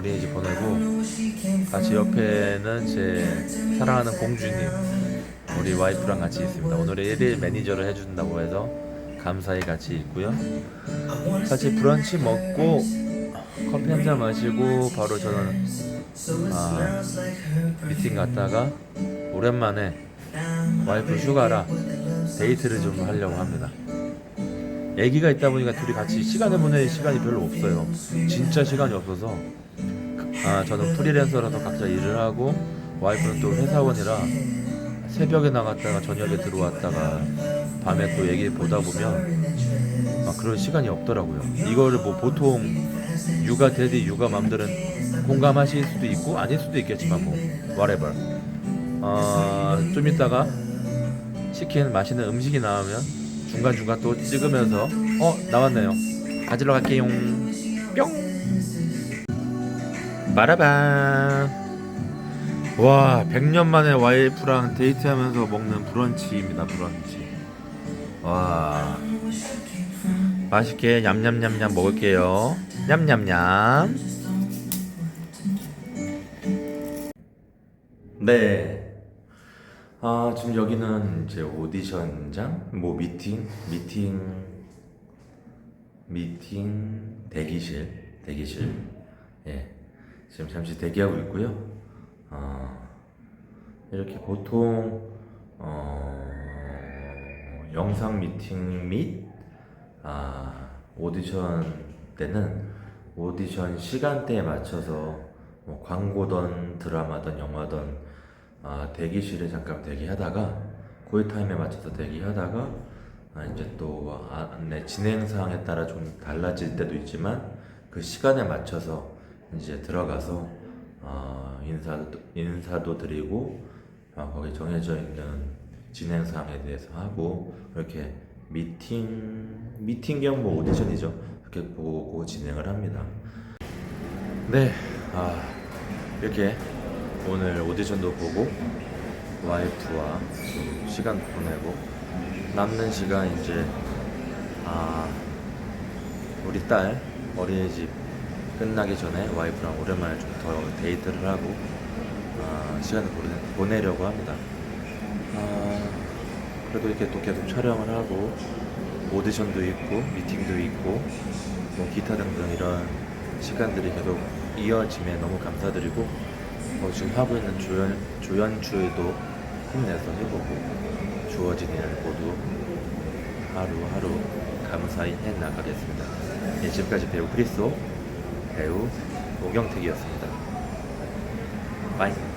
어린이집 보내고 같이 옆에는 제 사랑하는 공주님 우리 와이프랑 같이 있습니다. 오늘의 1일 매니저를 해준다고 해서 감사히 같이 있고요. 같이 브런치 먹고 커피 한 잔 마시고 바로 저는 아, 미팅 갔다가 오랜만에 와이프 휴가라 데이트를 좀 하려고 합니다. 아기가 있다 보니까 둘이 같이 시간을 보낼 시간이 별로 없어요. 진짜 시간이 없어서 아 저는 프리랜서라서 각자 일을 하고 와이프는 또 회사원이라 새벽에 나갔다가 저녁에 들어왔다가 밤에 또 얘기 보다 보면 아, 그럴 시간이 없더라고요. 이거를 뭐 보통 육아 대디 육아 맘들은 공감하실 수도 있고 아닐 수도 있겠지만 뭐 whatever. 어좀 이따가 시킨 맛있는 음식이 나오면 중간 중간 또 찍으면서 어 나왔네요. 가지러 갈게요. 뿅. 마라방. 와, 100년 만에 와이프랑 데이트하면서 먹는 브런치입니다, 브런치. 와. 맛있게 냠냠냠냠 먹을게요. 냠냠냠. 네. 아, 지금 여기는 이제 오디션장? 뭐 미팅? 미팅. 미팅 대기실. 대기실. 예. 지금 잠시 대기하고 있고요. 어, 이렇게 보통 어, 영상 미팅 및 아, 오디션 때는 오디션 시간대에 맞춰서 뭐 광고든 드라마든 영화든 아, 대기실에 잠깐 대기하다가 고이 타임에 맞춰서 대기하다가 아, 이제 또 안내 진행 사항에 따라 좀 달라질 때도 있지만 그 시간에 맞춰서 이제 들어가서 어, 인사도 인사도 드리고 어, 거기 정해져 있는 진행 사항에 대해서 하고 이렇게 미팅 미팅 겸 뭐 오디션이죠. 이렇게 보고 진행을 합니다. 네, 아 이렇게 오늘 오디션도 보고 와이프와 좀 시간 보내고 남는 시간 이제 아 우리 딸 어린이집 끝나기 전에 와이프랑 오랜만에 좀 더 데이트를 하고 아, 시간을 보내, 보내려고 합니다. 아, 그래도 이렇게 또 계속 촬영을 하고 오디션도 있고 미팅도 있고 뭐 기타 등등 이런 시간들이 계속 이어짐에 너무 감사드리고 뭐 지금 하고 있는 조연 조연출도 힘내서 해보고 주어진 일 모두 하루하루 감사히 해 나가겠습니다. 예, 지금까지 배우 크리스오 배우 오경택이었습니다. 빠이.